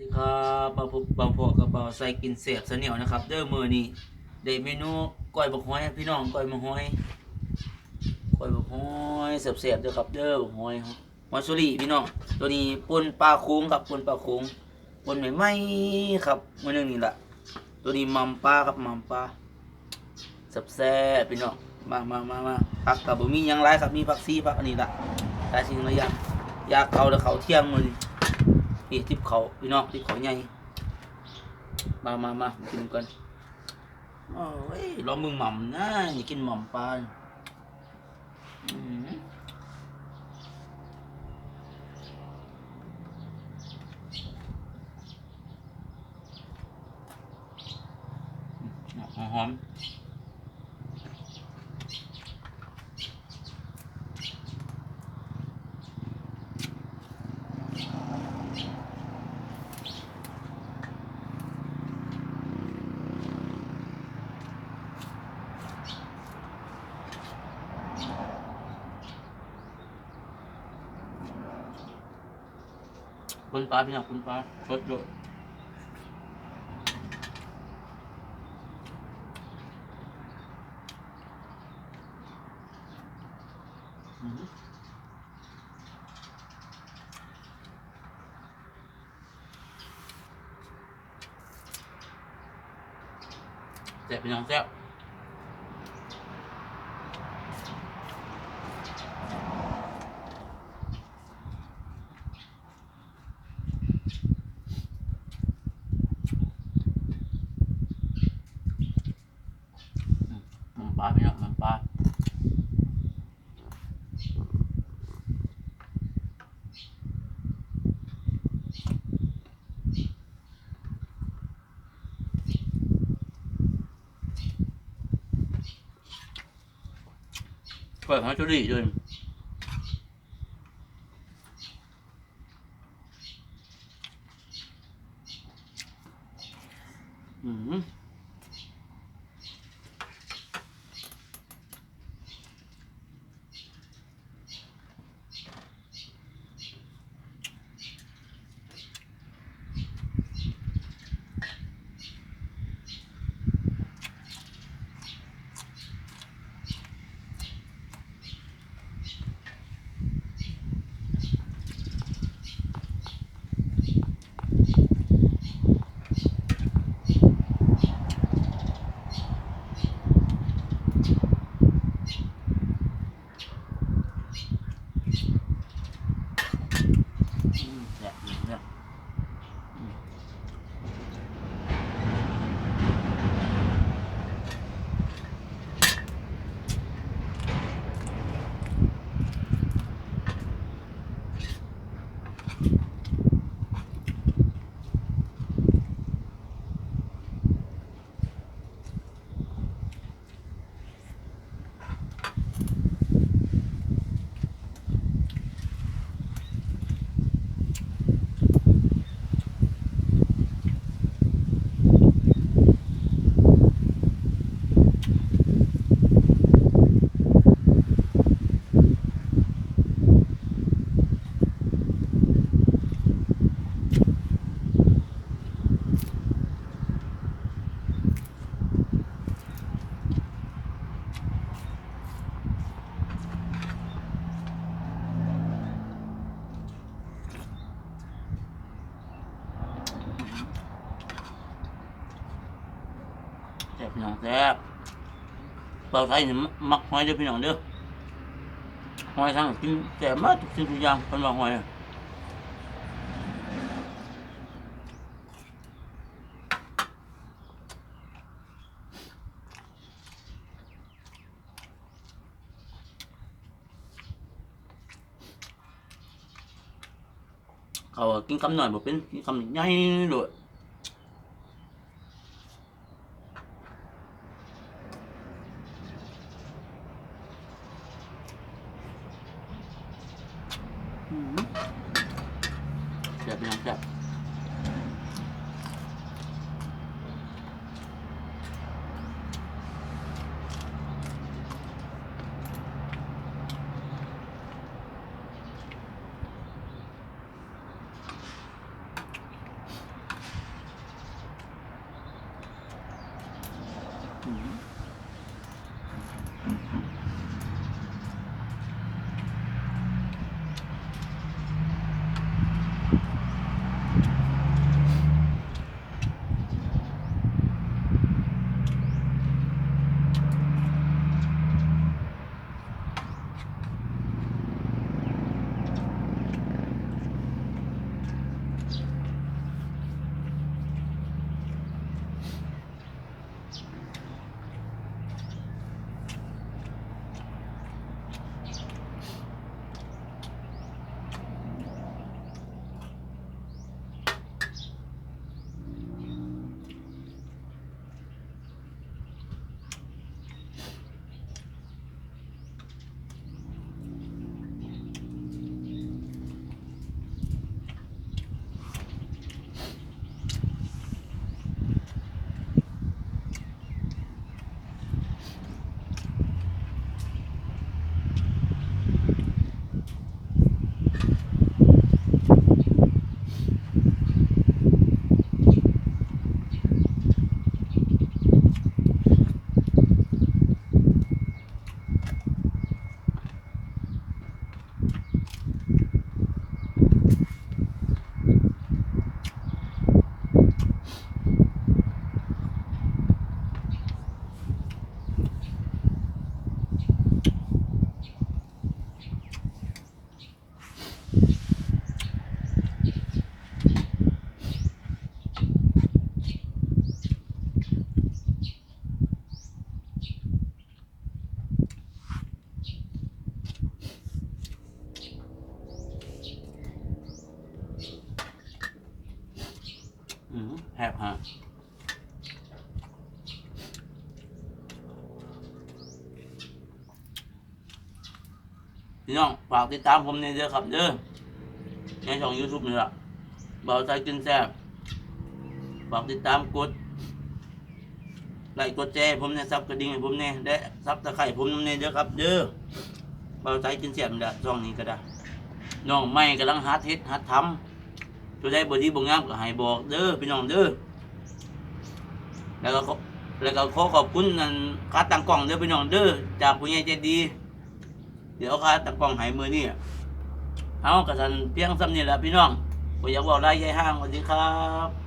ดีครับบางพบางพวกกระเป๋าใส่กินเสียบเสนียวนะครับ เด้อมือนี้ได้เมนูก้อยบักฮ้อยพี่น้องก้อยบักฮ้อยก้อยบักฮ้อยเสียบๆเด้อครับ เด้อบักฮ้อยฮอยสุรีพี่น้อง ตัวนี้ปนปลาโค้งครับปนปลาโค้งปนใหม่ๆครับมื้อนึงนี่ล่ะตัวนี้มัมปลาครับมัมปลาแซ่บๆพี่น้องมามามามาผักกับบ่มีหยังหลายครับมีผักซีผักอันนี้ละหลายสิ่งหลายอย่างอยากเขาแล้วเขาเที่ยงมือนี้ นี่ทิพเขาพี่น้องทิพเขาใหญ่มามามากินกันโอ้ยรอมึงหม่ำนะอย่ากินหม่ำปลาอืมหอม คุณปลาพี่น้องคุณปลาสดด้วยอืมแซ่บพี่น้องแซ่บ มันปลาพี่น้องมันปลาเปิดให้ชุดีด้วยอืม พี่น้องแซ่บเปล่าไทยนี่มักหอยเด้อพี่น้องเด้อหอยทั้งกินแซ่มาทุกสิ่งทุกอย่างเป็นว่าหอยเขากินคำหน่อยบ่เป็นกินคำใหญ่เลย อืมแซ่ น้องแซ่บฮะพี่น้องฝากติดตามผมในเด้อครับเด้อในช่องยูทูบนี่แหละเบาใจกินแซ่บฝากติดตามกดไลค์กดแชร์ผมเนี่ยซับกระดิ่งให้ผมเนี่ยและซับตะไคร่ผมเนี่ยเด้อครับ เด้อเบาใจกินแซ่บนี่แหละช่องนี้ก็ได้น้องไม่กำลังหัดเฮ็ดหัดทำ ตัวได้บอดี้บงงามก็ให้บอกเด้อพี่น้องเด้อแล้วก็แล้วก็ขอขอบคุณนั่นค่าตังกล่องเด้อพี่น้องเด้อจากผู้ใหญ่ใจดี เดี๋ยวค่าตังกล่องหายมือนี่เอากระสันเพียงซ้ำนี่แหละพี่น้องผมอยากบอกได้ยายห้างสวัสดีครับ